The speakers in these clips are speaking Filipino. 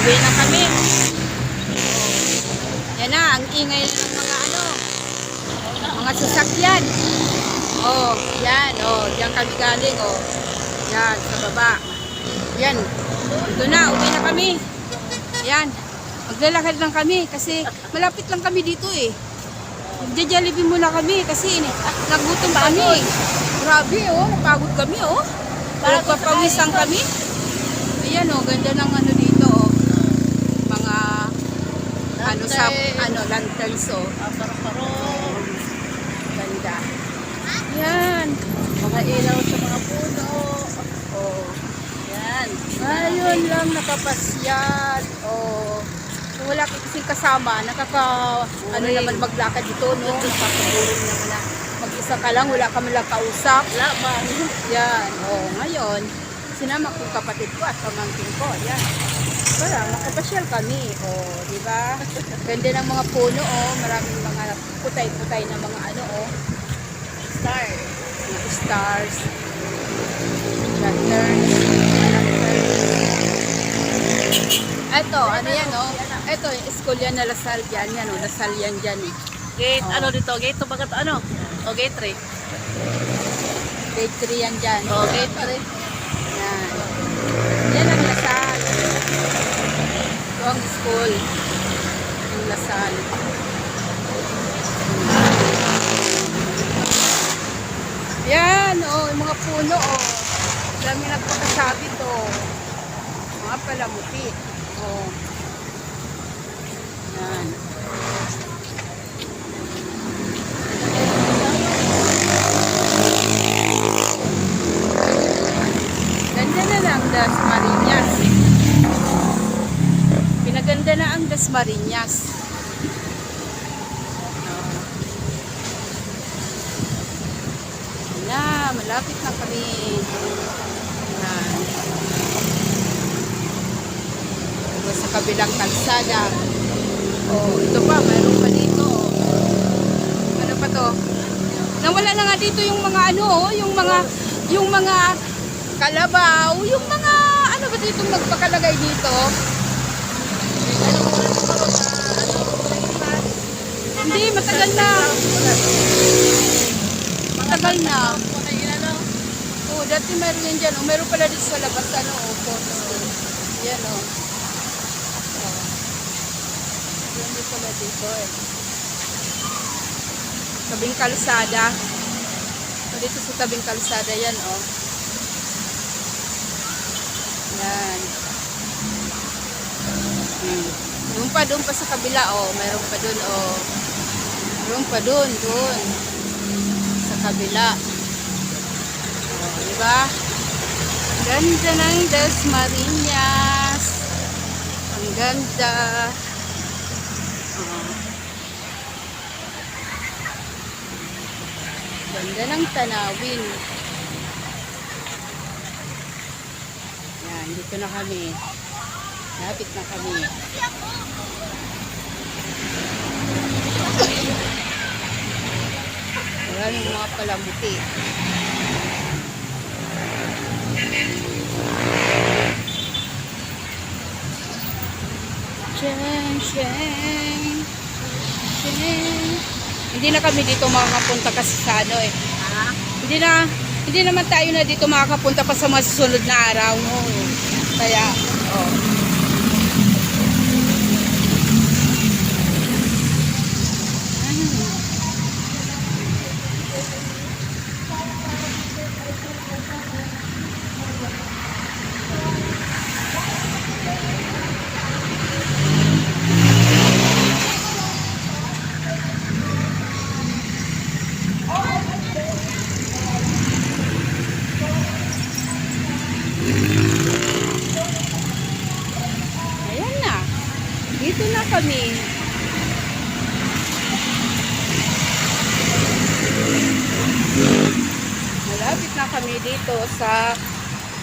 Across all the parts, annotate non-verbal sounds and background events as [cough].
Uwi na kami. Yan na, ang ingay na ng mga ano, mga sasakyan. Oh, yan, oh, diyan kami galing, oh. Yan, sa baba. Yan, ito na, uwi na kami. Yan, maglalakad lang kami kasi malapit lang kami dito eh. Magja-jollibee muna kami kasi nagutom kami. Grabe, oh, napagod kami, oh. Nagpapawisan kami. Ayan, oh, ganda ng ano dito, oh. Mga, ano sa, ano, lanterns, oh. Ganda. Yan. Mga ilaw sa mga puno. Oh. Yan. Ayun lang nakapasyal. Oh. Kung wala ka kasing kasama, nakaka, ano Boring. naman maglakad dito, no? Nakakaburing naman na. Mag-isa ka lang, wala ka man lang kausap. Wala ba? Yan. Oh, ngayon, sinama ko kapatid ko at pamangkin ko. Yan. Para makapasyal kami. Oh, di ba? [laughs] Ganda ng mga puno, oh. Maraming mga putay-putay na mga ano, oh. Star. Mga stars. Lanterns. Ito, ano yan, oh. Ito, yung school yan na Lasal yan. Yan, oh. Lasal yan dyan, eh. Gate, Oh. ano dito? Gate to bagat ano? O gate 3. Grade 3 yan dyan. O gate 3. Yan. Ang Lasal. Ito ang school. Yung Lasal. Yan, oh, yung mga puno, oh. Dami nagpapasabit, oh. Mga palamuti. Oh. Yan. Ganda na lang Das Marinas. Pinaganda na ang Das Marinas. Yan na, malapit na kami. Yan. Diba sa kabilang kalsada. Oh, ito pa, mayroon pa dito. Ano pa to? Nawala na nga dito yung mga ano, oh, yung mga yung mga kalabaw, yung mga ano ba dito magpakalagay dito? Hindi, matagal na. Matagal na. Oo, dati meron yan dyan. O, meron pala dito sa labas, ano, o, photos din. Yan. Oh. Yan din pala dito, eh. Tabing kalsada. Dito sa tabing kalsada, yan, o. Yan. Hmm. Doon pa, doon pa sa kabila, oh. Meron pa doon, oh. Meron pa doon, doon. Sa kabila. Oh, di ba? Ganda ng Das Marinas. Ang ganda. Oh. Ganda ng tanawin. Dito na kami. Lapit na kami. Maraming mga palamuti. Cheng, cheng, cheng. Hindi na kami dito makakapunta kasi sa ano eh. Ha? Hindi na, hindi naman tayo na dito makakapunta pa sa mga susunod na araw. Kaya, oh. Ayan na. Dito na kami. Malapit na kami dito sa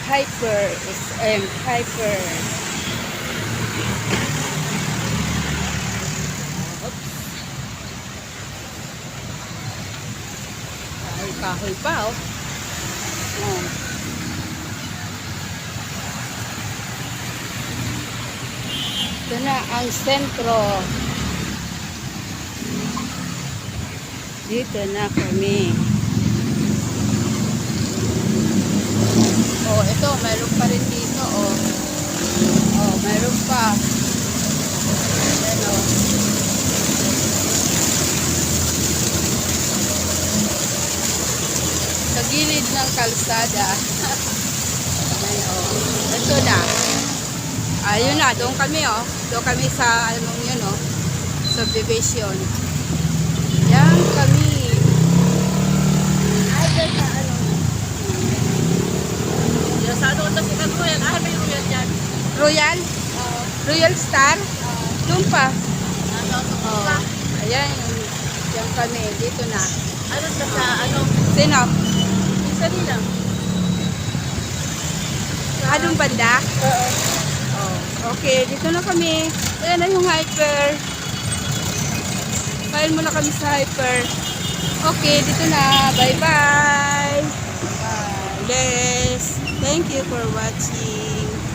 Hyper SM Hyper. Oops. Kahoy-kahoy pa oh. Oh. Ito na ang sentro. Dito na kami. Oh, ito, mayroon pa rin dito, oh. Oh, mayroon pa. Ayan, oh. Sa gilid ng kalsada. [laughs] Ayan, oh. Ito na. Ayun na, doon kami, oh. Doon kami sa, anong yun, oh. Subdivision. Yan kami. Ay, dyan sa ano. Sa ano ito si Royal. Ah, may Royal dyan. Royal? Oo. Royal Star? Doon pa. Ano, ito Oh. pa. Ayan, yan kami. Dito na. Ano sa sa ano? Sino? Isa nila. Anong banda? Oo. Okay, dito na kami. Ayan na yung hyper. Kain muna kami sa hyper. Okay, dito na. Bye-bye. Bye. Yes. Thank you for watching.